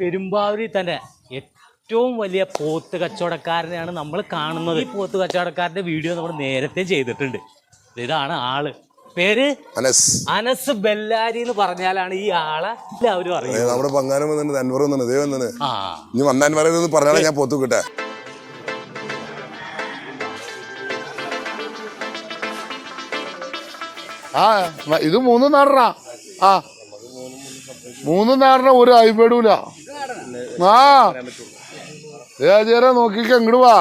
പെരുമ്പാവൂരിൽ തന്നെ ഏറ്റവും വലിയ പോത്ത് കച്ചവടക്കാരനെയാണ് നമ്മൾ കാണുന്നത്. ഈ പോത്ത് കച്ചവടക്കാരന്റെ വീഡിയോ നമ്മൾ നേരത്തെ ചെയ്തിട്ടുണ്ട്. ഇതാണ് ആൾ. പേര് അനസ്. അനസ് ബെല്ലാരി എന്ന് പറഞ്ഞാലാണ് ഈ ആളെ എല്ലാവരും അറിയുന്നത്. നമ്മുടെ പങ്കാനം വന്നിട്ട് അൻവർ ഇനി പറഞ്ഞാലേ ഞാൻ പോത്തു കിട്ടാ ആ ഇത് മൂന്ന് നാടനാ. ആ. മൂന്ന് നാടന ഒരു അയിപ്പെടൂല ആ നോക്കിക്ക ഇങ്ങോട്ട് വാ.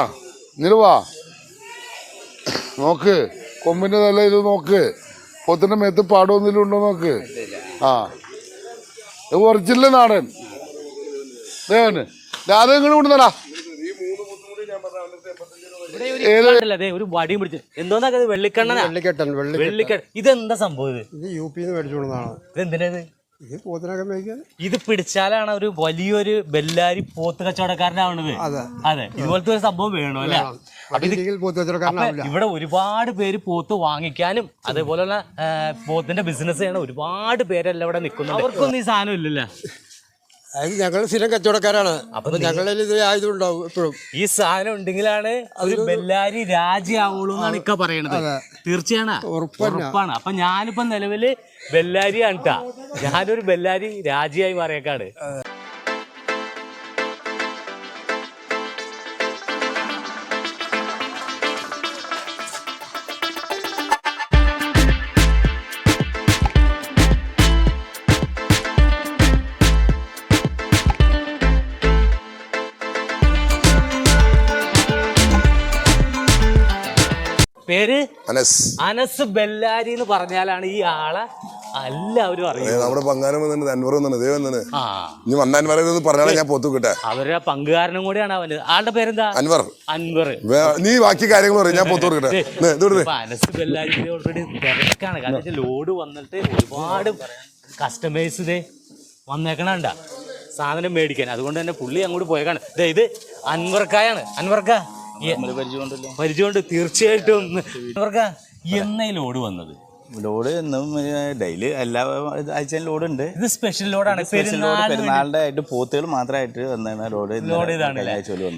ഇങ്ങോട്ട് വാ. നോക്ക് കൊമ്പിന്റെ തല ഇത് നോക്ക്. പൊത്തിന്റെ മേത്ത് പാടൊന്നിലും ഉണ്ടോ നോക്ക്? ആ. ഇത് ഒറിജിനൽ നാടൻ. ദേവന് അത് ഇങ്ങോട്ട് കൊണ്ടുവന്നടാ. ഒരു വടിയും പിടിച്ച്. എന്തോന്നാ വെള്ളിക്കണ്ണനാ? വെള്ളിക്കെട്ടൻ വെള്ളി വെള്ളിക്കണ്ണൻ ഇതെന്താ സംഭവം ഇത്? യു പിന്ന് മേടിച്ചു കൊണ്ടതാണ് ഇതെന്തിനാ ഇത് പിടിച്ചാലാണ് ഒരു വലിയൊരു ബെല്ലാരി പോത്ത് കച്ചവടക്കാരനാവണത്. അതെ. അതെ. ഇതുപോലത്തെ ഒരു സംഭവം വേണോ അല്ലെ? അപ്പൊ ഇത് അല്ലെങ്കിൽ പോത്ത് വെച്ചെടുക്കാരനാവില്ല ഇവിടെ ഒരുപാട് പേര് പോത്ത് വാങ്ങിക്കാനും അതേപോലെയുള്ള പോത്തിന്റെ ബിസിനസ് ചെയ്യണ ഒരുപാട് പേരല്ല ഇവിടെ നിൽക്കുന്നത് അവർക്കൊന്നും ഈ സാധനം ഇല്ലല്ലേ? അതായത് ഞങ്ങൾ സ്ഥിരം കച്ചവടക്കാരാണ്. അപ്പൊ ഞങ്ങളിൽ ഇത് ആയതുണ്ടാവും എപ്പോഴും ഈ സാധനം ഉണ്ടെങ്കിലാണ് ഒരു ബെല്ലാരി രാജ്യാവുള്ളൂ എന്നാണ് ഇക്ക പറയണത്. തീർച്ചയാണ്. ഉറപ്പാണ്. അപ്പൊ ഞാനിപ്പോ നിലവിൽ ബെല്ലാരിയാണ് ട്ടാ. ഞാനൊരു ബെല്ലാരി രാജിയായി മാറിയേക്കാണ്. പേര്? അനസ്. അനസ് ബെല്ലാരി എന്ന് പറഞ്ഞാലാണ് ഈ ആളെ എല്ലാവരും അറിയുന്നത് നമ്മുടെ പങ്കാനം വന്നിട്ട് അൻവർ വന്നിട്ട് ദേ വന്നിട്ട് ആ. ഇനി വന്നാൻ പറയുന്നത് പറഞ്ഞാൽ ഞാൻ പൊത്തുക്കിട്ടെ. കിട്ടെ അവരുടെ പങ്കുകാരനും കൂടിയാണ് അവന്. ആളുടെ പേരെന്താ? അൻവർ. അൻവർ. വേ- നീ ബാക്കി കാര്യങ്ങൾ പറയും ഞാൻ പൊത്തുക്കിട്ടെ കിട്ടെ ഇതോട് ഇപ്പൊ അനസ് ബെല്ലാരി ഓൾറെഡി തിരക്കാണ്. കാരണം വെച്ചാൽ ലോഡ് വന്നിട്ട് ഒരുപാട് കസ്റ്റമേഴ്സ് ഇതേ വന്നേക്കണണ്ട. സാധനം മേടിക്കാൻ. അതുകൊണ്ട് തന്നെ പുള്ളി അങ്ങോട്ട് പോയേക്കാണ്. ദേ ഇത് അൻവർക്കായാണ്. അൻവർക്ക? പരിചയമുണ്ട്. തീർച്ചയായിട്ടും. അൻവർക്ക എന്നാ ലോഡ് വന്നത്? ലോഡ് എന്നും ഡെയിലി എല്ലാ ആഴ്ചയും ലോഡ് ഉണ്ട് ഇത് സ്പെഷ്യൽ ലോഡാണ് പെരുന്നാളിന്റെ ആയിട്ട് പോത്തുകൾ മാത്രമായിട്ട് വന്നാണ് ലോഡ് ലോഡ് ഇതാണ്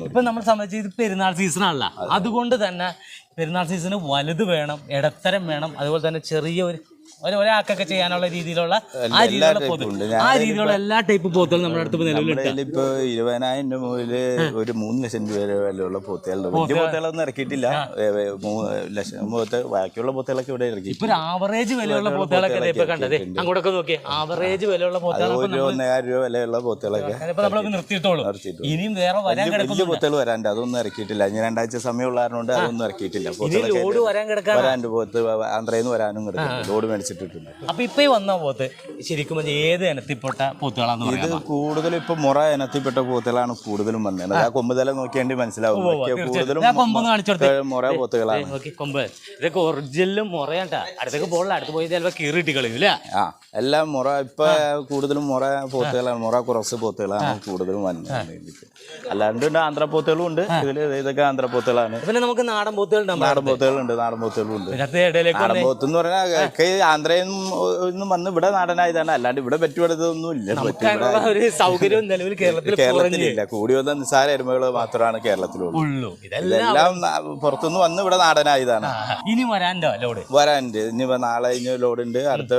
ഇപ്പൊ നമ്മൾ സംബന്ധിച്ച് ഇത് പെരുന്നാൾ സീസൺ അല്ല അതുകൊണ്ട് തന്നെ പെരുന്നാൾ സീസണ് വലുത് വേണം ഇടത്തരം വേണം അതുപോലെ തന്നെ ചെറിയ ഒരു ഒരു ഒരാൾക്കൊക്കെ ചെയ്യാനുള്ള രീതിയിലുള്ള ആ രീതിയിലുള്ള പോത്ത്. ആ രീതിയിലുള്ള എല്ലാ ടൈപ്പ് പോത്തുകളും നമ്മുടെ അടുത്ത് നിലവിലുണ്ട് ഇപ്പൊ ഇരുപതിനായിരം രൂപ മുതൽ ഒരു മൂന്ന് ലക്ഷം രൂപ വിലയുള്ള പോത്തുകളുണ്ട്. വലിയ പോത്തുകളൊന്നും ഇറക്കിയിട്ടില്ല. മൂന്ന് ലക്ഷം പോത്ത് ബാക്കിയുള്ള പോത്തുകളൊക്കെ ഇവിടെ ഇറക്കി. ഇപ്പൊ ആവറേജ് വിലയുള്ള പോത്തുകളൊക്കെ ദേ ഇപ്പൊ കണ്ടത്? അങ്ങോട്ടൊക്കെ നോക്കിയേ. ആവറേജ് വിലയുള്ള ഒന്നേകായിരം രൂപ വിലയുള്ള പോത്തുകളൊക്കെ നമ്മളൊക്കെ നിർത്തിയിട്ടോളൂ. ഇനിയും വേറെ വരാൻ വലിയ പോത്തുകൾ വരാണ്ട്. അതൊന്നും ഇറക്കിയിട്ടില്ല. ഇനി രണ്ടാഴ്ച സമയമുള്ള കാരണം കൊണ്ട് അതൊന്നും ഇറക്കിയിട്ടില്ല. പോത്തുകളൊക്കെ വരാൻ പോത്ത് ആന്ധ്രയിൽ നിന്ന് വരാനും കിടക്കും ലോഡ് മേടിച്ചിട്ടിട്ടുണ്ട് അപ്പൊ ഇപ്പൊ ഈ വന്ന പോത്ത്. ശരിക്കും ഏത് ഇനത്തിൽപ്പെട്ട പോത്തുകളാന്ന് ഇത് പറയാം കൂടുതലും ഇപ്പൊ മുറ ഇനത്തിൽപ്പെട്ട പോത്തുകളാണ് കൂടുതലും വന്നത് ആ. കൊമ്പുതല നോക്കിയാണ്ട് മനസ്സിലാവും. ബാക്കി കൂടുതലും ഞാൻ കൊമ്പൊന്ന് കാണിച്ചു കൊടുത്തേ. ഏ, മുറ പോത്തുകളാണ്. നോക്കി കൊമ്പ്. ഇതൊക്കെ ഒറിജിനലും മുറയാട്ടാ. അടുത്തേക്ക് പോകല അടുത്ത് പോയി ചിലപ്പോ കീറിയിട്ട് കളയും ഇല്ല? ആ എല്ലാം മുറ. ഇപ്പൊ കൂടുതലും മുറ പോത്തുകളാണ്. മുറ കുറച്ച് പോത്തുകളാണ് കൂടുതലും വന്നത്. അല്ലാണ്ട് ഉണ്ട് ആന്ധ്ര പോത്തുകളും ഉണ്ട് ഇതിൽ ഇതൊക്കെ ആന്ധ്ര പോത്തുകളാണ് പിന്നെ നമുക്ക് നാടൻ പോത്തുകൾ നാടൻ പോത്തുകളുണ്ട് നാടൻ പോത്തുകളുണ്ട്. ഇതിനകത്ത് ഇടയിലേക്ക് നാടൻ വന്നേ. പോത്ത് എന്ന് പറഞ്ഞാൽ ആന്ധ്രയിൽ നിന്നും വന്ന് ഇവിടെ നാടനായതാണ്. അല്ലാണ്ട് ഇവിടെ പറ്റുപെടുന്നതൊന്നും ഇല്ല. ഒരു സൗകര്യം നിലവിൽ കേരളത്തിൽ കേരളത്തിലില്ല. കൂടി വന്ന നിസ്സാര എരുമകൾ മാത്രമാണ് കേരളത്തിലുള്ളൂ. ഇതെല്ലാം പുറത്തുനിന്ന് വന്ന് ഇവിടെ നാടനായതാണ്. ഇനി വരാണ്ടോ ലോഡ്? വരാനുണ്ട്. ഇനി നാളെ ഇനി ലോഡ് ഉണ്ട് അടുത്ത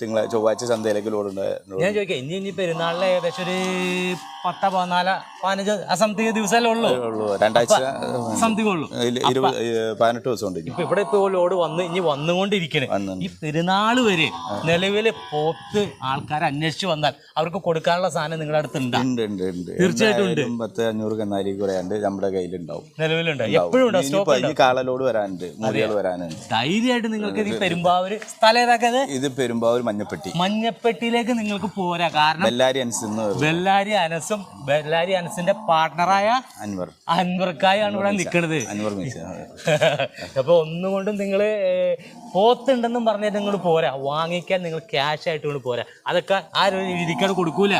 തിങ്കളാഴ്ച ചൊവ്വാഴ്ച ചന്തയിലേക്ക് ലോഡ്. ഉണ്ട് ഞാൻ ചോദിക്കാം ഇനി ഇനി പെരുന്നാളിലെ ഏകദേശം ഒരു പത്താ പതിനാല് പതിനഞ്ച് അസംതിക ദിവസമല്ലേ ഉള്ളൂ? രണ്ടാഴ്ച ഉള്ളൂ. പതിനെട്ട് ദിവസം ഉണ്ട് ഇവിടെ ഇപ്പൊ ലോഡ് വന്ന് ഇനി വന്നുകൊണ്ടിരിക്കണേ. ഈ പെരുന്നാൾ വരെ നിലവിൽ പോത്ത് ആൾക്കാർ അന്വേഷിച്ചു വന്നാൽ അവർക്ക് കൊടുക്കാനുള്ള സാധനം നിങ്ങളുടെ അടുത്ത് ഉണ്ടാ ഉണ്ട് ഉണ്ട് ഉണ്ട്. തീർച്ചയായിട്ടും ഉണ്ട്. പത്ത് അഞ്ഞൂറ് കന്നാലി കുറയാണ്ട് നമ്മുടെ കയ്യിലുണ്ടാവും. നിലവിലുണ്ട്. എപ്പോഴും ഉണ്ടാവും സ്റ്റോക്ക് കാളലോട് വരാനുണ്ട് മൂലികൾ വരാനുണ്ട്. ധൈര്യമായിട്ട് നിങ്ങൾക്ക് ഈ പെരുമ്പാവൂര് സ്ഥലം ഏതാക്കത്? ഇത് പെരുമ്പാവൂർ മഞ്ഞപ്പെട്ടി. മഞ്ഞപ്പെട്ടിയിലേക്ക് നിങ്ങൾക്ക് പോരാ. കാരണം ബെല്ലാരി അനുസരിച്ച് ബെല്ലാരി അനസും ബെല്ലാരി അനസിന്റെ പാർട്ണറായ അൻവർ. അൻവർക്കായാണ് ഇവിടെ നിൽക്കുന്നത് അൻവർ അപ്പൊ ഒന്നുകൊണ്ടും നിങ്ങൾ പോത്തുണ്ടെന്നും പറഞ്ഞിട്ട് നിങ്ങൾ പോരാ. വാങ്ങിക്കാൻ നിങ്ങൾ ക്യാഷ് ആയിട്ട് നിങ്ങൾ പോരാ. അതൊക്കെ ആ ഒരു രീതിക്കാണ് കൊടുക്കൂല.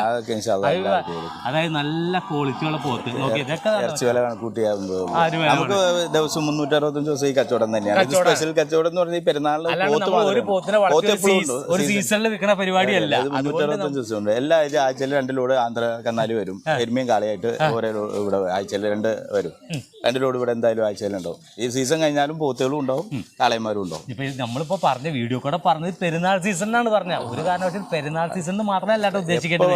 അതായത് നല്ല ക്വാളിറ്റിയുള്ള പോത്ത്. നമുക്ക് ദിവസം മുന്നൂറ്റി അറുപത്തഞ്ച് ദിവസം ഈ കച്ചവടം തന്നെയാണ്. സ്പെഷ്യൽ കച്ചവടം. എന്ന് പറഞ്ഞാൽ ഒരു പോത്തിനെ ഒരു സീസണിൽ വിൽക്കുന്ന പരിപാടിയല്ല ഇത് മുന്നൂറ്റി അറുപത്തഞ്ച് ദിവസം ഉണ്ട്. എല്ലാ ആഴ്ച ആഴ്ചയിൽ രണ്ട് ലോഡ് ആന്ധ്ര കന്നാലി വരും. എരുമയും കാളിയായിട്ട് ഓരോ ഇവിടെ ആഴ്ചയിൽ രണ്ട് വരും. രണ്ട് ലോഡ് ഇവിടെ എന്തായാലും ആഴ്ചയിലുണ്ടാവും ഈ സീസൺ കഴിഞ്ഞാലും പോത്തുകളും ഉണ്ടാവും കാളയന്മാരും ഉണ്ടാവും. നമ്മളിപ്പോ പറഞ്ഞ വീഡിയോ കൂടെ പറഞ്ഞത് പെരുന്നാൾ സീസണാണ് പറഞ്ഞത് ഒരു കാരണവശാലും പെരുന്നാൾ സീസൺ മാത്രമല്ല കേട്ടോ ഉദ്ദേശിക്കേണ്ടത്.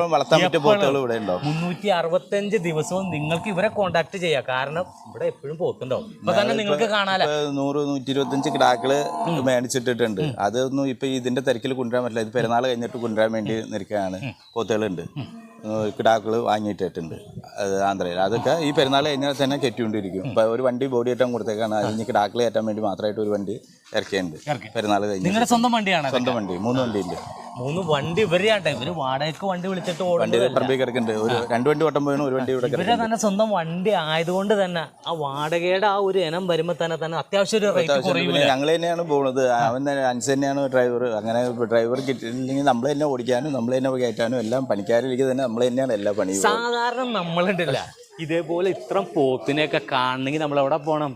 മുന്നൂറ്റി അറുപത്തഞ്ച് ദിവസവും നിങ്ങൾക്ക് ഇവരെ കോണ്ടാക്ട് ചെയ്യാം. കാരണം ഇവിടെ എപ്പോഴും പോക്കുണ്ടാവും ഇപ്പൊ തന്നെ നിങ്ങൾക്ക് കാണാല. നൂറ് നൂറ്റി ഇരുപത്തഞ്ച് കിടാക്കൾ മേടിച്ചിട്ടിട്ടുണ്ട്. അതൊന്നും ഇപ്പൊ ഇതിന്റെ തിരക്കിൽ കൊണ്ടുവരാൻ പറ്റില്ല. ഇത് പെരുന്നാൾ കഴിഞ്ഞിട്ട് കൊണ്ടുവരാൻ വേണ്ടി നിൽക്കുകയാണ് പോത്തുകളുണ്ട്. കിടാക്കൾ വാങ്ങിയിട്ടിട്ടുണ്ട് അത് ആന്ധ്രയിൽ. അതൊക്കെ ഈ പെരുന്നാൾ കഴിഞ്ഞാൽ തന്നെ കെട്ടിക്കൊണ്ടിരിക്കും. ഇപ്പൊ ഒരു വണ്ടി ബോഡി ഏറ്റവും കൊടുത്തേക്കാണ്. അതിന് കിടാക്കൾ ഏറ്റാൻ വേണ്ടി മാത്രമായിട്ട് ഒരു വണ്ടി ഇറക്കിയുണ്ട് പെരുന്നാൾ കഴിഞ്ഞ് നിങ്ങളുടെ സ്വന്തം വണ്ടിയാണ് സ്വന്തം വണ്ടി. മൂന്ന് വണ്ടിയുണ്ട്. മൂന്ന് വണ്ടി ഇവരെയാട്ടെ ഇവർ വാടകയ്ക്ക് വണ്ടി വിളിച്ചിട്ട് വണ്ടി ഓടുന്നത് പറമ്പിൽ കിടക്കുന്നുണ്ട്. ഒരു രണ്ട് വണ്ടി വട്ടം പോയാണ് ഒരു വണ്ടി ഇവിടെ ഇവരെ തന്നെ സ്വന്തം വണ്ടി ആയതുകൊണ്ട് തന്നെ ആ വാടകയുടെ ആ ഒരു ഇനം വരുമ്പോ തന്നെ തന്നെ അത്യാവശ്യം ഒരു റേറ്റ് കുറയൂല ഞങ്ങൾ തന്നെയാണ് പോകുന്നത്. അവൻ തന്നെ തന്നെയാണ് ഡ്രൈവർ അങ്ങനെ ഡ്രൈവർ കിട്ടിയില്ലെങ്കിൽ നമ്മൾ തന്നെ ഓടിക്കാനും നമ്മൾ തന്നെ കയറ്റാനും എല്ലാം പണിക്കാരിലേക്ക് തന്നെ നമ്മൾ തന്നെയാണ് എല്ലാ പണിയും. സാധാരണ നമ്മളുണ്ടല്ല ഇതേപോലെ ഇത്ര പോത്തിനെയൊക്കെ കാണണമെങ്കിൽ നമ്മൾ എവിടെ പോകണം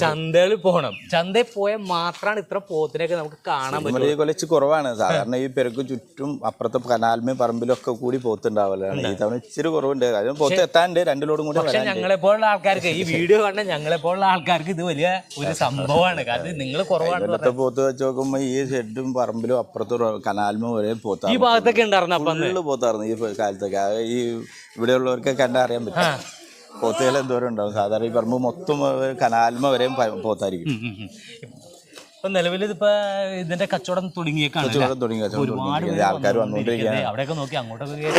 ചന്തകളിൽ പോകണം ചന്തയിൽ പോയാൽ മാത്രമാണ് ഇത്ര പോത്തിനെയൊക്കെ നമുക്ക് കാണാൻ പറ്റും കൊലച്ച് കുറവാണ്. സാധാരണ ഈ പെരുക്ക് ചുറ്റും അപ്പുറത്തെ കനാൽമേ പറമ്പിലൊക്കെ ഒക്കെ കൂടി പോത്തുണ്ടാവലാണ്. ഈ തവണ ഇച്ചിരി കുറവുണ്ട്. കാര്യം പോത്ത് എത്താണ്ട് രണ്ടിലോടും കൂടി പക്ഷെ ഞങ്ങളെ പോലുള്ള ആൾക്കാർക്ക് ഈ വീഡിയോ കണ്ട ഞങ്ങളെ പോലുള്ള ആൾക്കാർക്ക് ഇത് വലിയ ഒരു സംഭവമാണ്. കാരണം നിങ്ങൾ കുറവാണ് പോത്ത് വെച്ച് നോക്കുമ്പോ ഈ ഷെഡും പറമ്പിലും അപ്പുറത്തെ റോ- ഒരേ ഈ ഭാഗത്തൊക്കെ ഉണ്ടായിരുന്നു പോത്തായിരുന്നു ഈ കാലത്തൊക്കെ. ഈ ഇവിടെയുള്ളവർക്ക് കണ്ടറിയാൻ പറ്റും. പോത്തുകൾ എന്തോരം ഉണ്ടാവും? സാധാരണ ഈ പറമ്പ് മൊത്തം കനാൽമ വരെയും പോത്തായിരിക്കും. ഇപ്പൊ നിലവിൽ ഇതിപ്പോ ഇതിന്റെ കച്ചവടം തുടങ്ങിയേക്കാണ് കച്ചവടം തുടങ്ങി ഒരുപാട് ആൾക്കാർ. വന്നുകൊണ്ടിരിക്കുകയാണ് അവിടെയൊക്കെ നോക്കി അങ്ങോട്ടൊക്കെ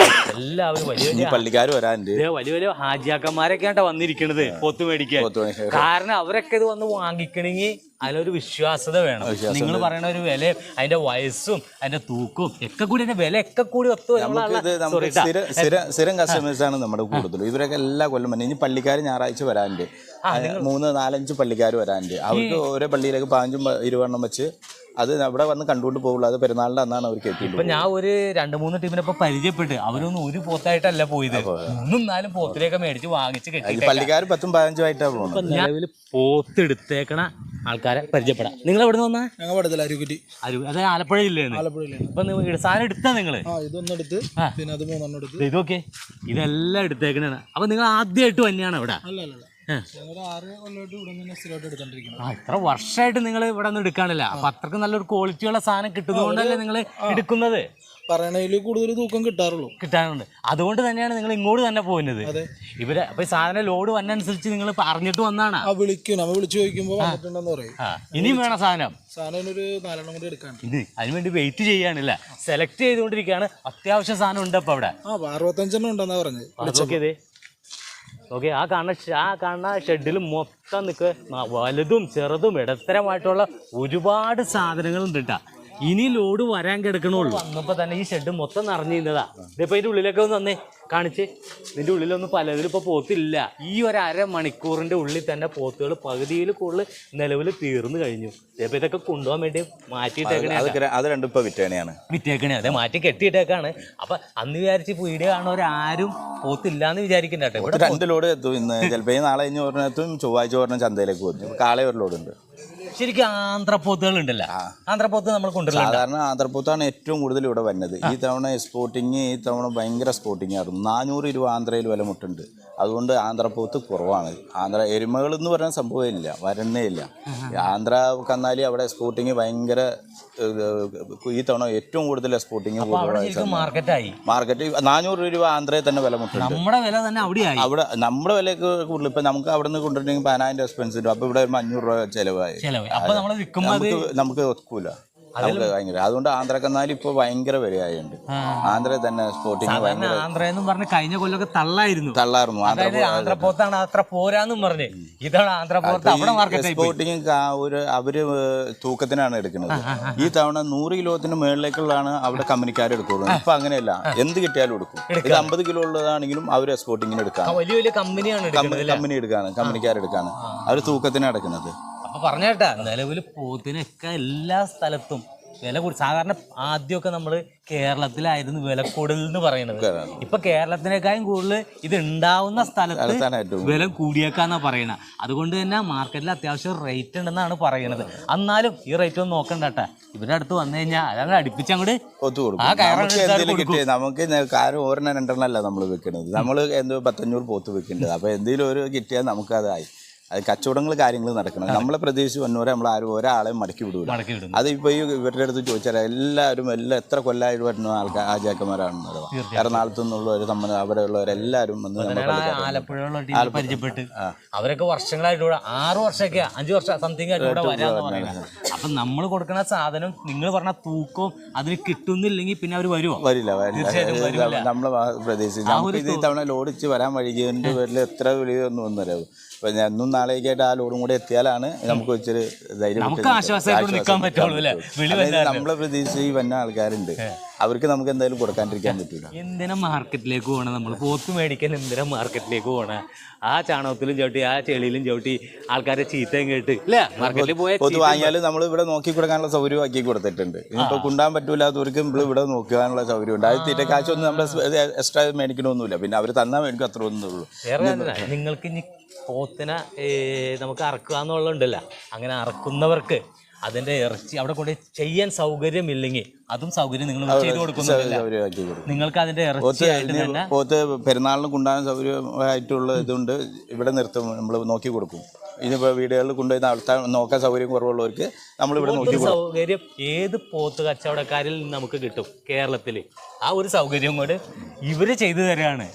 എല്ലാവരും വലിയ വലിയ പള്ളിക്കാർ വരാനുണ്ട്. വലിയ വലിയ ഹാജിയാക്കന്മാരൊക്കെ വന്നിരിക്കണത് പോത്ത് മേടിക്കാൻ. പോത്ത് മേടിക്കാൻ. കാരണം അവരൊക്കെ ഇത് വന്ന് വാങ്ങിക്കണമെങ്കിൽ അതിലൊരു വിശ്വാസത വേണം. നിങ്ങൾ പറയുന്ന ഒരു വില അതിന്റെ വയസ്സും അതിന്റെ തൂക്കും ഒക്കെ കൂടി അതിന്റെ വില ഒക്കെ കൂടി ഒത്തു സ്ഥിര കസ്റ്റമേഴ്സ് ആണ് നമ്മുടെ കൂടുതലും ഇവരൊക്കെ എല്ലാ കൊല്ലം ഇനി പള്ളിക്കാർ ഞായറാഴ്ച വരാനുണ്ട്. മൂന്ന് നാലഞ്ച് പള്ളിക്കാർ വരാനുണ്ട്. അവർക്ക് ഓരോ പള്ളിയിലേക്ക് പാഞ്ചും ഇരുവണ്ണം ഇരുപെണ്ണം വെച്ച് അത് അവിടെ വന്ന് കണ്ടുകൊണ്ട് പോകുള്ളൂ. അത് പെരുന്നാളിന്റെ അന്നാണ് അവർക്ക് ഇപ്പൊ ഞാൻ ഒരു രണ്ട് മൂന്ന് ടീമിനെ ഇപ്പൊ പരിചയപ്പെട്ട് അവരൊന്നും ഒരു പോത്തായിട്ടല്ല പോയത്. ഒന്നും നാലും പോത്തിലേക്ക് മേടിച്ച് വാങ്ങിച്ച് കെട്ടി പള്ളിക്കാർ പത്തും പതിനഞ്ചും ആയിട്ടാണ് പോകുന്നത്. നിലവിൽ പോത്ത് എടുത്തേക്കണ ആൾക്കാരെ പരിചയപ്പെടാം. നിങ്ങൾ എവിടെ നിന്ന് വന്നാ? ഞങ്ങൾ പടത്തില്ല അരുക്കുറ്റി അരു അത് ആലപ്പുഴ ജില്ലയാണ്. ആലപ്പുഴയിലാണ്. ഇപ്പൊ നിങ്ങൾ സാധനം എടുത്താ നിങ്ങൾ ആ ഇതൊന്നും എടുത്ത് ആ. പിന്നെ അത് മൂന്നെണ്ണം എടുത്ത്. ദേ ഇതൊക്കെ ഇതെല്ലാം എടുത്തേക്കണാണ് അപ്പൊ നിങ്ങൾ ആദ്യമായിട്ട് തന്നെയാണ് ഇവിടെ? അല്ല അല്ല അല്ല. ഏ. ഞങ്ങൾ ആറ് കൊല്ലമായിട്ട് ഇവിടെ നിന്ന് സ്ഥിരമായിട്ട് എടുത്തോണ്ടിരിക്കണം ആ ഇത്ര വർഷമായിട്ട് നിങ്ങൾ ഇവിടെ നിന്ന് എടുക്കാണില്ല അപ്പൊ അത്രയ്ക്ക് നല്ലൊരു ക്വാളിറ്റിയുള്ള സാധനം കിട്ടുന്നതുകൊണ്ടല്ലേ നിങ്ങൾ എടുക്കുന്നത്. പറയണതിൽ കൂടുതൽ തൂക്കം കിട്ടാറുള്ളൂ. കിട്ടാനുണ്ട് അതുകൊണ്ട് തന്നെയാണ് നിങ്ങൾ ഇങ്ങോട്ട് തന്നെ പോകുന്നത് ഇവർ അപ്പൊ സാധനം ലോഡ് വന്നനുസരിച്ച് നിങ്ങൾ പറഞ്ഞിട്ട് വന്നാണ്. ആ വിളിക്കും. നമ്മൾ വിളിച്ചു ചോദിക്കുമ്പോൾ വന്നിട്ടുണ്ടെന്ന് പറയും. ഇനിയും വേണം സാധനം? സാധനം ഒരു നാലെണ്ണം കൂടി എടുക്കാൻ. ഇത് അതിനുവേണ്ടി വെയിറ്റ് ചെയ്യാനില്ല സെലക്ട് ചെയ്തുകൊണ്ടിരിക്കുകയാണ്. അത്യാവശ്യം സാധനം ഉണ്ട് അപ്പൊ അവിടെ. ആ അറുപത്തഞ്ചെണ്ണം ഉണ്ടെന്നാ പറഞ്ഞത്. നോക്കിയതേ. ഓക്കെ ആ കാണുന്ന ആ കാണുന്ന ഷെഡിൽ മൊത്തം നിൽക്കുക വലുതും ചെറുതും ഇടത്തരമായിട്ടുള്ള ഒരുപാട് സാധനങ്ങളുണ്ട് കേട്ടാ ഇനി ലോഡ് വരാൻ കിടക്കണുള്ളൂ വന്നപ്പോ തന്നെ ഈ ഷെഡ് മൊത്തം നിറഞ്ഞിരുന്നതാ. ഇതിപ്പോ ഇതിന്റെ ഉള്ളിലൊക്കെ ഒന്ന് വന്നേ കാണിച്ച് ഇതിന്റെ ഉള്ളിലൊന്നും പലതിലും ഇപ്പോൾ പോത്തില്ല. ഈ ഒരു അര മണിക്കൂറിന്റെ ഉള്ളിൽ തന്നെ പോത്തുകൾ പകുതിയിൽ കൂടുതൽ നിലവിൽ തീർന്നു കഴിഞ്ഞു. ഇതിപ്പോ ഇതൊക്കെ കൊണ്ടുപോകാൻ വേണ്ടി മാറ്റിയിട്ടേക്കണേ അത് രണ്ടും ഇപ്പോൾ വിറ്റേണയാണ് വിറ്റേക്കണേ അതെ മാറ്റി കെട്ടിയിട്ടേക്കാണ്. അപ്പം അന്ന് വിചാരിച്ച് വീഡിയോ കാണുന്നവരാരും പോത്തില്ലാന്ന് വിചാരിക്കണ്ട കേട്ടോ. രണ്ട് ലോഡ് എത്തും ഇന്ന്. ചിലപ്പോൾ ഈ നാളെ കഴിഞ്ഞ് ഒരെണ്ണെത്തും ചൊവ്വാഴ്ച ഒരെണ്ണം ചന്തയിലേക്ക് പോകും. ഇപ്പൊ കാളെ ഒരു ലോഡ് ഉണ്ട്. ശരിക്കും ആന്ധ്രപ്പോത്തുകൾ ഉണ്ടല്ലോ. ആന്ധ്രപ്പോത്ത് നമ്മൾ കൊണ്ടുവരില്ല സാധാരണ ആന്ധ്രപ്പൂത്താണ് ഏറ്റവും കൂടുതൽ ഇവിടെ വന്നത് ഈ തവണ എക്സ്പോർട്ടിങ് ഈ തവണ ഭയങ്കര സ്പോട്ടിങ് ആയിരുന്നു. നാനൂറ് രൂപ ആന്ധ്രയിൽ വില മുട്ടുണ്ട്. അതുകൊണ്ട് ആന്ധ്രപ്പൂത്ത് കുറവാണ്. ആന്ധ്ര എരുമകൾ എന്ന് പറയുന്ന സംഭവമില്ല വരുന്നേ ഇല്ല. ആന്ധ്ര കന്നാലി അവിടെ എക്സ്പോർട്ടിങ് ഭയങ്കര ഈ തവണ ഏറ്റവും കൂടുതൽ എക്സ്പോർട്ടിങ് മാർക്കറ്റ് നാനൂറ് രൂപ ആന്ധ്രയിൽ തന്നെ വില മുട്ടുണ്ട്. നമ്മുടെ വില തന്നെ അവിടെ നമ്മുടെ വിലയൊക്കെ കൂടുതൽ. ഇപ്പൊ നമുക്ക് അവിടെ നിന്ന് കൊണ്ടുവരണമെങ്കിൽ പതിനായിരം എക്സ്പെൻസ് വരും. അപ്പൊ ഇവിടെ വരുമ്പോൾ അഞ്ഞൂറ് രൂപ ചെലവായി. നമുക്ക് ഒക്കൂല നമുക്ക് ഭയങ്കര അതുകൊണ്ട് ആന്ധ്രക്കന്നാലി ഇപ്പൊ ഭയങ്കര വിലയായുണ്ട് ആന്ധ്ര തന്നെ സ്പോർട്ടിങ് ഭയങ്കര ആന്ധ്ര എന്നും പറഞ്ഞ് കഴിഞ്ഞ കൊല്ലമൊക്കെ തള്ളായിരുന്നു. തള്ളായിരുന്നു. അതായത് ആന്ധ്രപ്പോത്താണ് അത്ര പോരാന്നും പറഞ്ഞ്. ഇതാണ് ആന്ധ്രപ്പോത്ത് അവിടെ മാർക്കറ്റ് ആയി ഒരു അവർ തൂക്കത്തിനാണ് എടുക്കുന്നത്. ഈ തവണ നൂറ് കിലോത്തിന് മുകളിലേക്കുള്ളതാണ് അവിടെ കമ്പനിക്കാർ എടുക്കുള്ളൂ ഇപ്പൊ അങ്ങനെയല്ല. എന്ത് കിട്ടിയാലും എടുക്കും. ഇത് അമ്പത് കിലോ ഉള്ളതാണെങ്കിലും അവർ എക്സ്പോർട്ടിങ്ങിന് എടുക്കാം വലിയ വലിയ കമ്പനിയാണ് കമ്പനി എടുക്കാണ് കമ്പനിക്കാരെടുക്കാണ് അവർ തൂക്കത്തിനാണ് എടുക്കുന്നത്. പറഞ്ഞേട്ടാ നിലവിൽ പോത്തിനൊക്കെ എല്ലാ സ്ഥലത്തും വില കൂടി സാധാരണ ആദ്യമൊക്കെ നമ്മൾ കേരളത്തിലായിരുന്നു വില കൂടുതൽ എന്ന് പറയുന്നത് ഇപ്പൊ കേരളത്തിനേക്കാളും കൂടുതൽ ഇത് ഉണ്ടാവുന്ന സ്ഥലത്ത് വില കൂടിയേക്കാന്നാ പറയണ. അതുകൊണ്ട് തന്നെ മാർക്കറ്റിൽ അത്യാവശ്യം റേറ്റ് ഉണ്ടെന്നാണ് പറയുന്നത് എന്നാലും ഈ റേറ്റ് ഒന്നും നോക്കണ്ട ഇവരുടെ അടുത്ത് വന്നു കഴിഞ്ഞാൽ അതങ്ങനെ അടുപ്പിച്ചങ്ങോട്ട് അങ്ങോട്ട് നമുക്ക് കാരം എന്തെങ്കിലും കൊടുക്കും. നമുക്ക് നെ- കാര്യം ഒരെണ്ണം രണ്ടെണ്ണം അല്ല നമ്മൾ വെക്കുന്നത് നമ്മൾ എന്തോ പത്തഞ്ഞൂറ് പോത്ത് വെക്കേണ്ടത്. അപ്പൊ എന്തെങ്കിലും ഒരു കിട്ടിയാൽ നമുക്ക് അതായി അത് കച്ചവടങ്ങൾ കാര്യങ്ങൾ നടക്കണം. നമ്മളെ പ്രതീക്ഷിച്ച് വന്നവരെ നമ്മൾ ആരും ഒരാളെ മടക്കി വിടൂല. അത് ഇപ്പൊ ഈ ഇവരുടെ അടുത്ത് ചോദിച്ചാൽ എല്ലാവരും എല്ലാം എത്ര കൊല്ലമായിട്ട് വരുന്ന ആൾക്കാർ ആചാക്കന്മാരാണ് എറണാകുളത്തു നിന്നുള്ളവർ നമ്മൾ അവിടെ ഉള്ളവരെല്ലാവരും വന്ന് ടീം പരിചയപ്പെട്ട് അവരൊക്കെ വർഷങ്ങളായിട്ട് ഇവിടെ ആറ് വർഷമൊക്കെ അഞ്ചു വർഷം സംതിങ് ആയിട്ട് ഇവിടെ വരാന്ന് പറയുന്നത്. അപ്പൊ നമ്മൾ കൊടുക്കുന്ന സാധനം നിങ്ങൾ പറഞ്ഞ തൂക്കവും അതിന് കിട്ടുന്നില്ലെങ്കിൽ പിന്നെ അവർ വരുമോ വരില്ല നമ്മളെ വരില്ല. നമ്മൾ പ്രതീക്ഷിച്ച് നമുക്ക് ഇത് ഇത്തവണ ലോഡിച്ച് വരാൻ വൈകിയതിന്റെ പേരിൽ എത്ര വിളിയൊന്നും ഒന്നും ഞാൻ ഇന്നും നാളേക്കായിട്ട് ആ ലോഡും കൂടെ എത്തിയാലാണ് നമുക്ക് ഇച്ചിരി ധൈര്യം കിട്ടുന്നത്. ആശ്വാസമായിട്ട് നിൽക്കാൻ പറ്റുള്ളൂ അല്ലേ? വിളി അതായത്. നമ്മളെ പ്രതീക്ഷിച്ച് ഈ വന്ന ആൾക്കാരുണ്ട് അവർക്ക് നമുക്ക് എന്തായാലും കൊടുക്കാണ്ടിരിക്കാൻ പറ്റില്ല എന്തിനാ മാർക്കറ്റിലേക്ക് പോകണം നമ്മൾ പോത്ത് മേടിക്കാൻ എന്തിനാ മാർക്കറ്റിലേക്ക് പോകണ ആ ചാണകത്തിലും ചവിട്ടി ആ ചെളിയിലും ചവിട്ടി ആൾക്കാരെ ചീത്തയും കേട്ട്. ഇല്ല മാർക്കറ്റിൽ പോയ പോത്ത് വാങ്ങിയാലും നമ്മൾ ഇവിടെ നോക്കി കൊടുക്കാനുള്ള സൗകര്യം ആക്കി കൊടുത്തിട്ടുണ്ട് ഇപ്പൊ കൊണ്ടാൻ പറ്റൂലാത്തവർക്ക് നമ്മൾ ഇവിടെ നോക്കാനുള്ള സൗകര്യം ഉണ്ട് അത് തീറ്റ കാശൊന്നും നമ്മൾ എക്സ്ട്രാ മേടിക്കണമൊന്നുമില്ല. പിന്നെ അവർ തന്നാൽ മേടിക്കും അത്ര ഒന്നേ ഉള്ളൂ നിങ്ങൾക്ക് ഇനി പോത്തിനെ നമുക്ക് അറക്കുക എന്നുള്ളതുണ്ടല്ല. അങ്ങനെ അറക്കുന്നവർക്ക് അതിന്റെ ഇറച്ചി അവിടെ കൊണ്ട് ചെയ്യാൻ സൗകര്യം ഇല്ലെങ്കിൽ അതും സൗകര്യം നിങ്ങൾ ചെയ്തു കൊടുക്കുന്നില്ല നിങ്ങൾക്ക് അതിന്റെ ഇറച്ചി തന്നെ പോത്ത് പെരുന്നാളിന് കൊണ്ടുപോകാൻ സൗകര്യമായിട്ടുള്ള ഇതുണ്ട്. ഇവിടെ നിർത്തും നമ്മൾ നോക്കി കൊടുക്കും. ഇനിയിപ്പോൾ വീടുകളിൽ കൊണ്ടുപോയി നടത്താൻ നോക്കാൻ സൗകര്യം കുറവുള്ളവർക്ക് നമ്മൾ ഇവിടെ നോക്കി സൗകര്യം ഏത് പോത്ത് കച്ചവടക്കാരിൽ നിന്ന് നമുക്ക് കിട്ടും കേരളത്തിൽ ആ ഒരു സൗകര്യം കൂടെ ഇവർ ചെയ്തു തരാണ്.